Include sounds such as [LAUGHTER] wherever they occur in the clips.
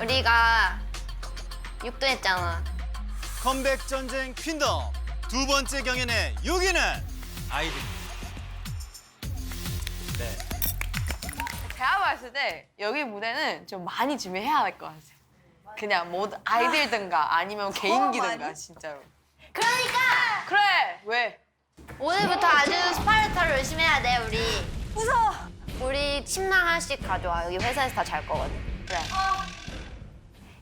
우리가 6등 했잖아. 컴백 전쟁 퀸덤 두 번째 경연의 6위는 아이들. 네. 제가 봤을 때 여기 무대는 좀 많이 준비해야 할 것 같아요. 그냥 뭐 아이들든가 아니면 개인기든가 진짜로. 그러니까 그래 왜? 오늘부터 아주 스파르타로 열심히 해야 돼 우리. 무서워. 우리 침낭 하나씩 가져와. 여기 회사에서 다 잘 거거든. 그래.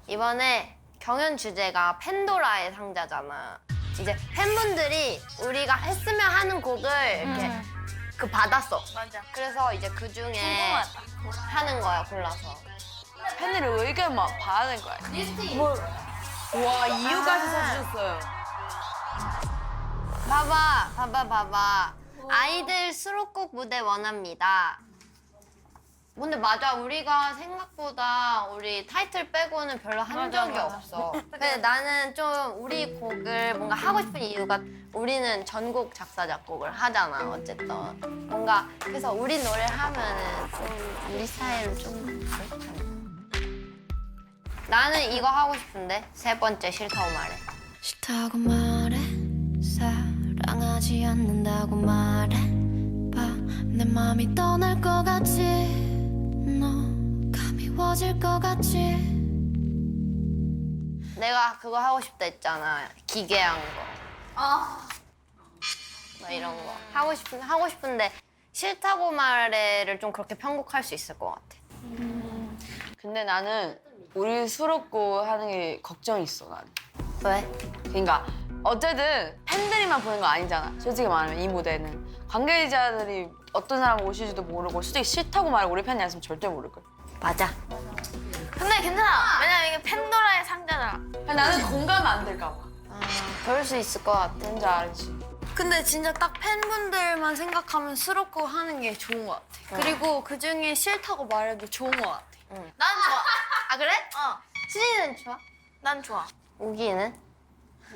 이번에 경연 주제가 팬도라의 상자잖아. 이제 팬분들이 우리가 했으면 하는 곡을 이렇게 그 받았어. 맞아. 그래서 이제 그 중에 하는 거야 골라서. 팬들의 의견 막 봐야 될거 아니야. 와 이유까지 써주셨어요. 봐봐, 봐봐, 봐봐. 아이들 수록곡 무대 원합니다. 근데 맞아, 우리가 생각보다 우리 타이틀 빼고는 별로 한 적이 없어. [LAUGHS] 근데 나는 좀 우리 곡을 뭔가 하고 싶은 이유가 우리는 전곡 작사 작곡을 하잖아, 어쨌든. 뭔가 그래서 우리 노래를 하면은 좀 우리 스타일을 좀 그렇잖아. 나는 이거 하고 싶은데 세 번째 싫다고 말해. 싫다고 말해 사랑하지 않는다고 말해 봐내 맘이 떠날 것 같지 미워질 것 같지 내가 그거 하고 싶다 했잖아. 기괴한 거. 뭐 이런 거. 하고 싶은 하고 싶은데 싫다고 말해를 좀 그렇게 편곡할 수 있을 것 같아. 근데 나는 우리 수록곡 하는 게 걱정이 있어 나는. 왜? 그러니까 어쨌든 팬들이만 보는 거 아니잖아. 솔직히 말하면 이 무대는 관계자들이 어떤 사람 오실지도 모르고 솔직히 싫다고 말해 우리 팬이 아니었으면 절대 모를 거야. 맞아. 근데 괜찮아. 왜냐면 이게 팬도라의 상자잖아. 나는 공감 안 될까 봐. 아, 그럴 수 있을 것 같아. 뭔지 알지? 근데 진짜 딱 팬분들만 생각하면 수록곡 하는 게 좋은 것 같아. 그리고 그 중에 싫다고 말해도 좋은 것 같아. 응. 난 좋아. 아 그래? 어, 수진이는 좋아? 난 좋아. 우기는?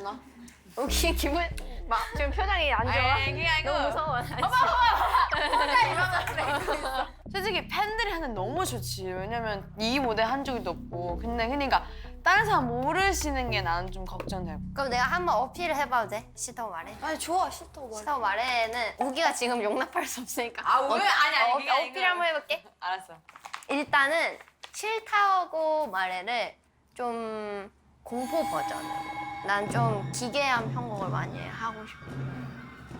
나? 우기 기분 막 지금 표정이 안 좋아. 그게 아니고 무서워. 솔직히 팬들이 하는 너무 좋지. 왜냐면 이 무대 한 적도 없고. 근데 그러니까 다른 사람 모르시는 게 나는 좀 걱정되고. 그럼 내가 한번 어필을 해봐도 돼? 싫다고 말해. 아니 좋아 싫다고 말해. 싫다고 말해는 우기가 지금 용납할 수 없으니까. 아, 왜? 아니, 아니, 어, 그게 아니고. 어필 한번 해볼게. 알았어. 일단은 싫다고 말해를 좀 공포 버전으로. 난 좀 기괴한 편곡을 많이 하고 싶어.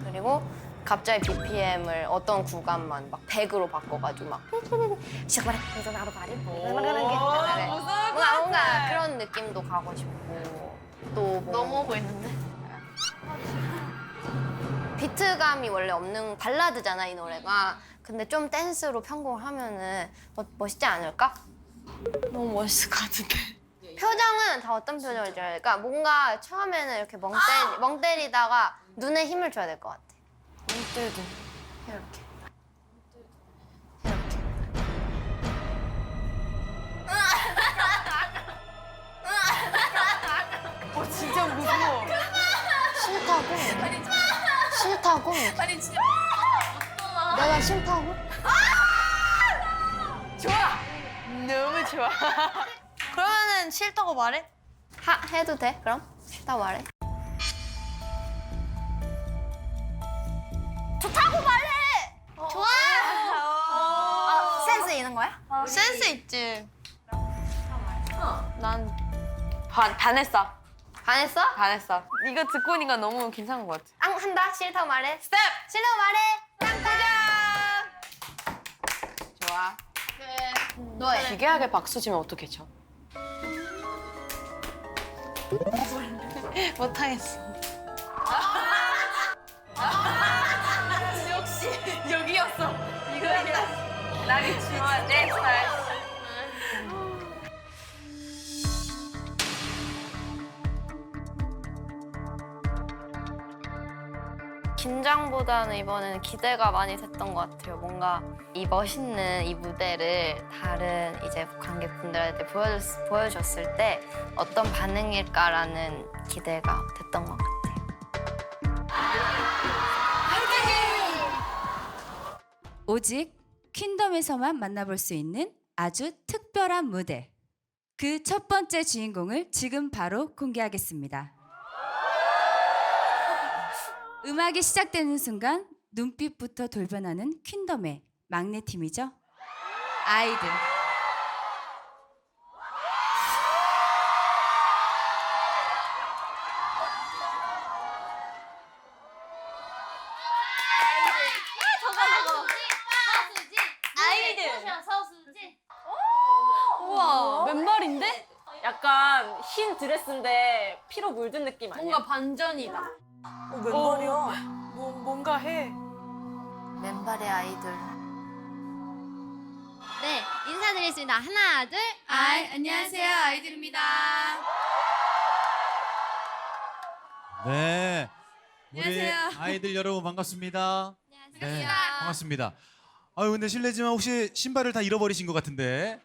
그리고 갑자기 BPM을 어떤 구간만 막 100으로 바꿔가지고 막 [LAUGHS] 시작 말해. 그래서 나도 말해. 그런 게 있잖아. 뭔가, 뭔가 그런 느낌도 가고 싶고. 또뭐 넘어오고 있는데. 비트감이 원래 없는 발라드잖아 이 노래가. 근데 좀 댄스로 편곡을 하면은 멋- 멋있지 않을까? 너무 멋있을 것 같은데. 표정은 다 어떤 표정을 줘야 될까? 뭔가 처음에는 이렇게 멍, 때리, 멍 때리다가 눈에 힘을 줘야 될 것 같아. 이때도. 이렇게. 그러면은 싫다고 말해? 하, 해도 돼? 그럼? 싫다고 말해. 좋다고 말해. 좋아. 아, 센스 있는 거야? 센스 있지. 난 반, 반했어. 반했어? 반했어. 이거 듣고 있니까 너무 괜찮은 것 같아. 앙, 한다. 싫다고 말해. 스텝! 싫다고 말해. 짱짱! 좋아. 기괴하게 박수 치면 어떻게 쳐? [LAUGHS] 못하겠어. 역시 여기였어. 이거였어. 나를 좋아. 내 스타일. 긴장보다는 이번에는 기대가 많이 됐던 것 같아요. 뭔가 이 멋있는 이 무대를 다른 이제 관객분들한테 보여줬, 보여줬을 때 어떤 반응일까라는 기대가 됐던 것 같아요. 오직 퀸덤에서만 만나볼 수 있는 아주 특별한 무대. 그 첫 번째 주인공을 지금 바로 공개하겠습니다. 음악이 시작되는 순간 눈빛부터 돌변하는 퀸덤의 막내 팀이죠. 아이들. 우와 맨발인데? 약간 흰 드레스인데 피로 물든 느낌 아니야? 뭔가 반전이다. 어, 왼발이야. 뭐, 뭔가 해. 맨발의 아이들. 네, 인사드리겠습니다. 하나, 둘, 아이, 안녕하세요. 아이들입니다. 네. 우리 안녕하세요. 아이들 여러분 반갑습니다. 안녕하세요. 네, 반갑습니다. 아유 근데 실례지만 혹시 신발을 다 잃어버리신 것 같은데.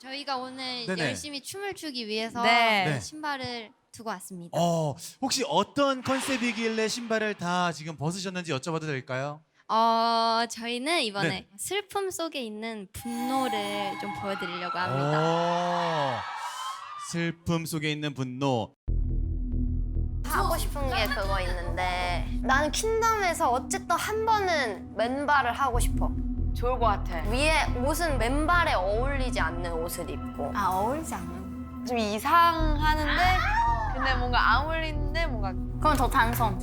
저희가 오늘 네네. 열심히 춤을 추기 위해서 네. 네. 신발을 두고 왔습니다. 어 혹시 어떤 컨셉이길래 신발을 다 지금 벗으셨는지 여쭤봐도 될까요? 어, 저희는 이번에 네. 슬픔 속에 있는 분노를 좀 보여드리려고 합니다. 오, 슬픔 속에 있는 분노. 하고 싶은 게 그거 있는데 나는 퀸덤에서 어쨌든 한 번은 맨발을 하고 싶어. 좋을 것 같아. 위에 옷은 맨발에 어울리지 않는 옷을 입고. 아 어울리지 않는. 좀 이상하는데 근데 뭔가 안 어울리는데 뭔가 그럼 더 단성.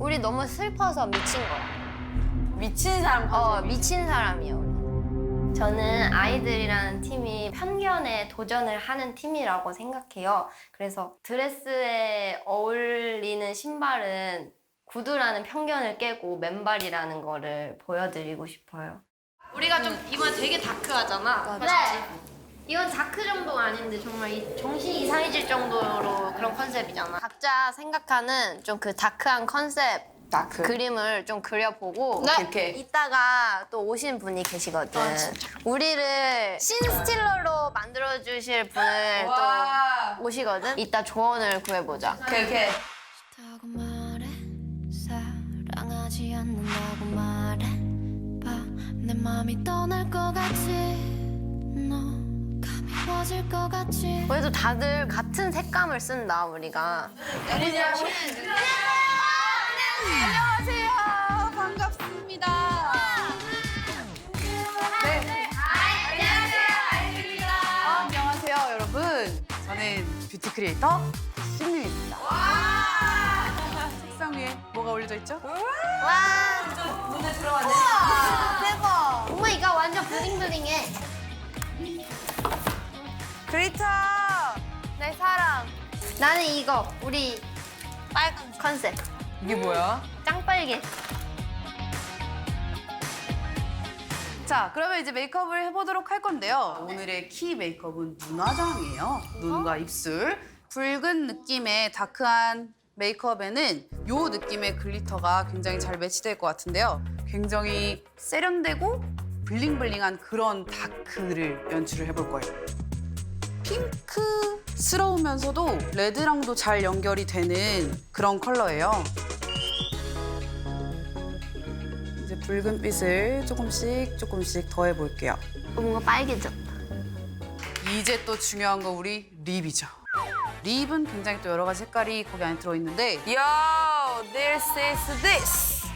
우리 너무 슬퍼서 미친 거야. 미친 사람 어. 미친 사람이야, 우리. 저는 아이들이라는 팀이 편견에 도전을 하는 팀이라고 생각해요. 그래서 드레스에 어울리는 신발은 구두라는 편견을 깨고 맨발이라는 거를 보여드리고 싶어요. 우리가 좀 이번에 되게 다크하잖아. 그래. 이건 다크 정도가 아닌데 정말 이- 정신이 이상해질 정도로 그런 컨셉이잖아. 각자 생각하는 좀 그 다크한 컨셉 다크. 그림을 좀 그려보고 이렇게. 이따가 또 오신 분이 계시거든. 우리를 신 스틸러로 만들어 주실 분을 와. 또 오시거든. 이따 조언을 구해보자. 오케이 오케이. 싫다고 말해 사랑하지 않는다고 말해 봐 내 맘이 떠날 것 같지 너 가미워질 것 같지 그래도 다들 같은 색감을 쓴다 우리가. 안녕하세요 여러분 저는 뷰티 크리에이터 신유입니다 책상 위에 뭐가 올려져 있죠? 와. 눈에 들어가네. 대박. 엄마 이거 완전 블링블링해. 그리터 내 사랑. 나는 이거 우리 빨간 컨셉. 이게 뭐야? 짱빨개. 자 그러면 이제 메이크업을 해보도록 할 건데요 오늘의 키 메이크업은 눈화장이에요 눈과 입술 붉은 느낌의 다크한 메이크업에는 요 느낌의 글리터가 굉장히 잘 매치될 것 같은데요 굉장히 세련되고 블링블링한 그런 다크를 연출을 해볼 거예요 핑크스러우면서도 레드랑도 잘 연결이 되는 그런 컬러예요. 이제 붉은빛을 조금씩 조금씩 더해 볼게요. 뭔가 빨개졌다. 이제 또 중요한 거 우리 립이죠. 립은 굉장히 또 여러 가지 색깔이 거기 안에 들어있는데 Yo, this is this.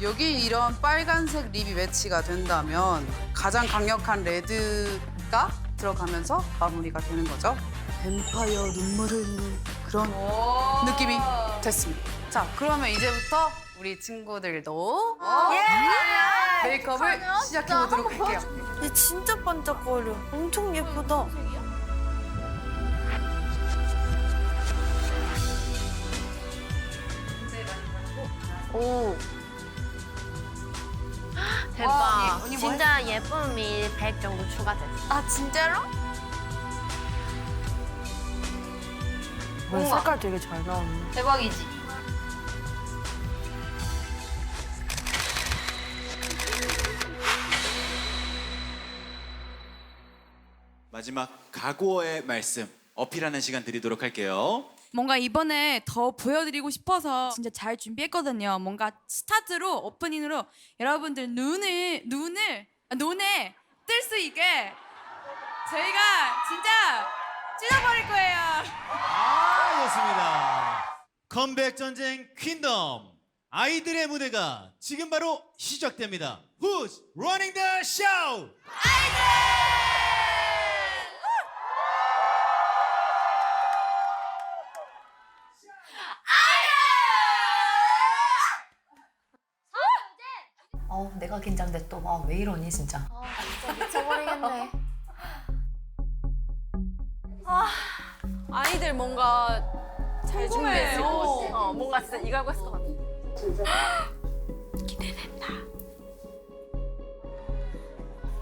여기 이런 빨간색 립이 매치가 된다면 가장 강력한 레드가 들어가면서 마무리가 되는 거죠. 뱀파이어 눈물을 흘리는 그런 느낌이 됐습니다. 자, 그러면 이제부터 우리 친구들도 메이크업을 시작해 보도록 할게요. 얘 진짜 반짝거려. 엄청 예쁘다. 오. 대박. 진짜 예쁨이 100 정도 추가됐어. 아 진짜로? 색깔 되게 잘 나오네. 대박이지. 마지막 각오의 말씀 어필하는 시간 드리도록 할게요. 뭔가 이번에 더 보여드리고 싶어서 진짜 잘 준비했거든요. 뭔가 스타트로 오프닝으로 여러분들 눈을 눈을 아, 눈에 뜰 수 있게 저희가 진짜 찢어버릴 거예요. 아, 좋습니다. 컴백 전쟁 퀸덤. 아이들의 무대가 지금 바로 시작됩니다. Who's running the show? 어, 내가 긴장돼 또. 아, 왜 이러니 진짜. 미쳐버리겠네. 아이들 뭔가 잘 준비했을 것 같아. 어, 뭔가 진짜 이거 하고 했을 것 같아. [GASPS]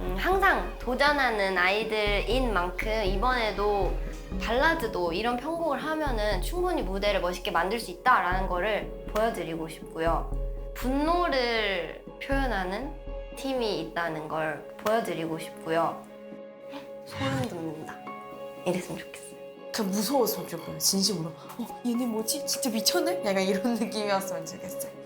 음, 항상 도전하는 아이들인 만큼 이번에도 발라드도 이런 편곡을 하면은 충분히 무대를 멋있게 만들 수 있다라는 거를 보여드리고 싶고요. 분노를 표현하는 팀이 있다는 걸 보여드리고 싶고요. 소름 돋는다. 이랬으면 좋겠어요. 그냥 무서웠으면 좋겠어요. 진심으로. 어, 얘네 뭐지? 진짜 미쳤네? 약간 이런 [LAUGHS] 느낌이었으면 좋겠어요.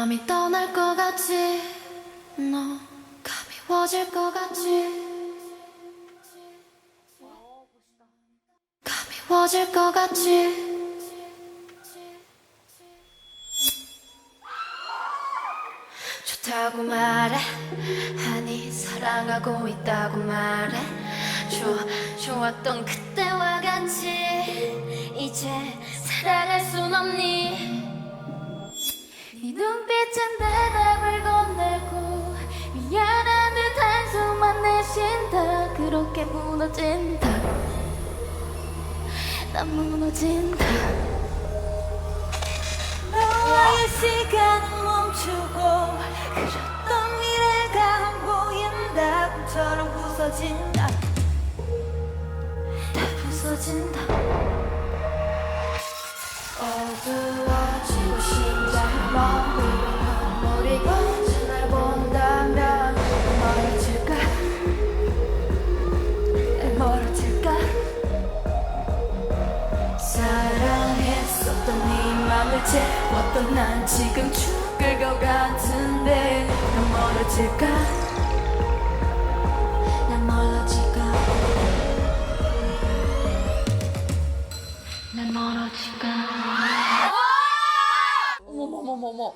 내 맘이 떠날 것 같지? 너 가미워질 것 같지? 가미워질 것 같지? 좋다고 말해. 아니 사랑하고 있다고 말해. 좋아 좋았던 그때와 같이 이제 사랑할 순 없니 네 눈빛은 대답을 건네고 미안한 듯 한숨만 내쉰다. 그렇게 무너진다. 난 무너진다. 너와의 시간은 멈추고 그렸던 미래가 안 보인다 꿈처럼 부서진다. 다 부서진다 채웠던 난 지금 죽을 것 같은데 난 멀어질까? 난 멀어질까? 난 멀어질까? 어머머머머머.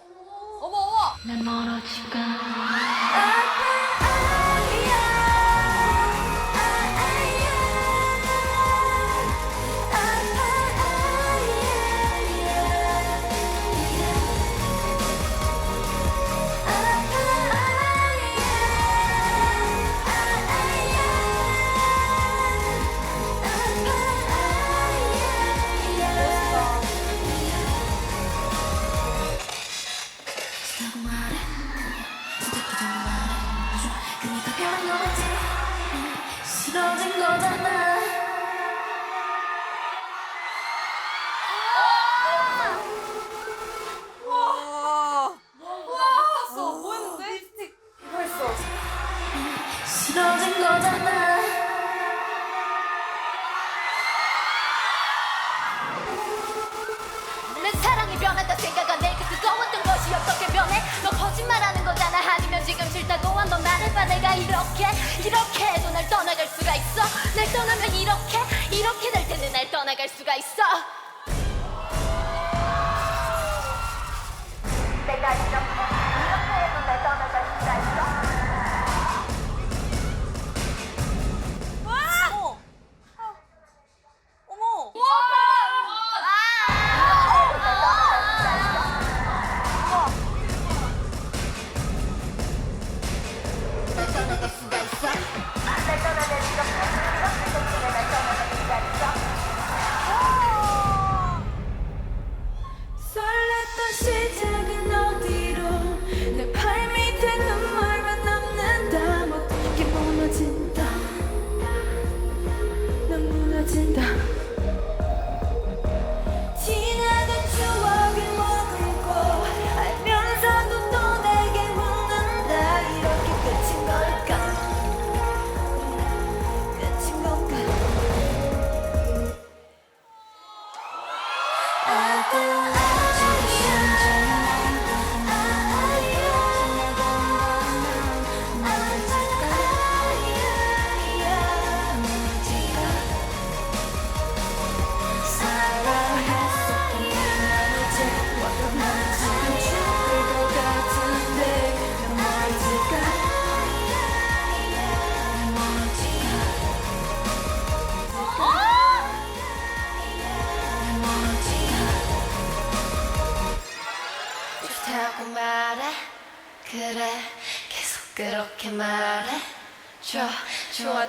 난 멀어질까 싫어진 거잖아 이렇게 이렇게 해도 날 떠나갈 수가 있어? 날 떠나면 이렇게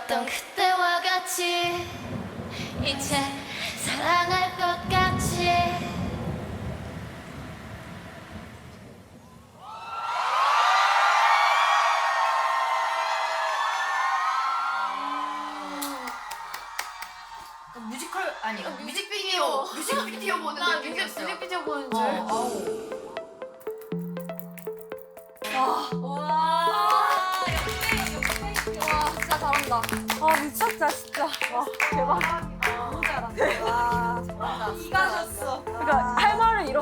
좋았던 그때와 같이 이제 사랑할 것 같이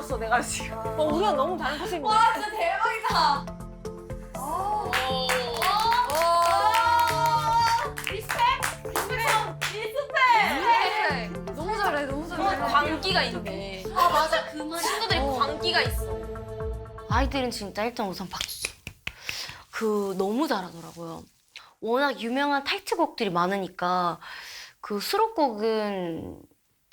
잃었어 내가 지금. 어, 우리가 너무 다른 곳인데. 와 진짜 대박이다. 너무 잘해, 너무 잘해. 광기가 있네. 아 맞아 그 말. 친구들이 광기가 있어. 아이들은 진짜 일단 우선 박수. 그 너무 잘하더라고요. 워낙 유명한 타이틀곡들이 많으니까 그 수록곡은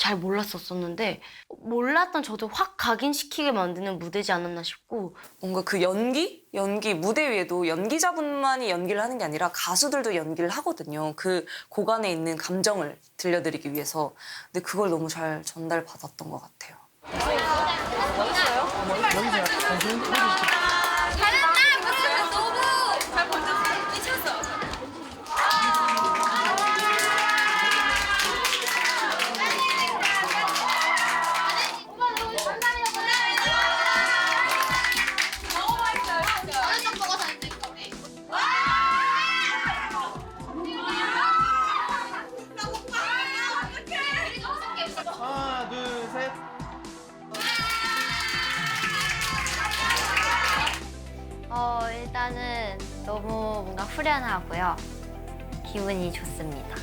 잘 몰랐었었는데 몰랐던 저도 확 각인시키게 만드는 무대지 않았나 싶고 뭔가 그 연기? 연기, 무대 위에도 연기자분만이 연기를 하는 게 아니라 가수들도 연기를 하거든요. 그 고간에 있는 감정을 들려드리기 위해서. 근데 그걸 너무 잘 전달받았던 것 같아요. 하나, 후련하고요. 기분이 좋습니다.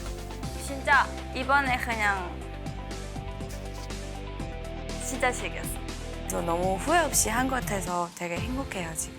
진짜 이번에 그냥 진짜 즐겼어. 저 너무 후회 없이 한 것 같아서 되게 행복해요 지금.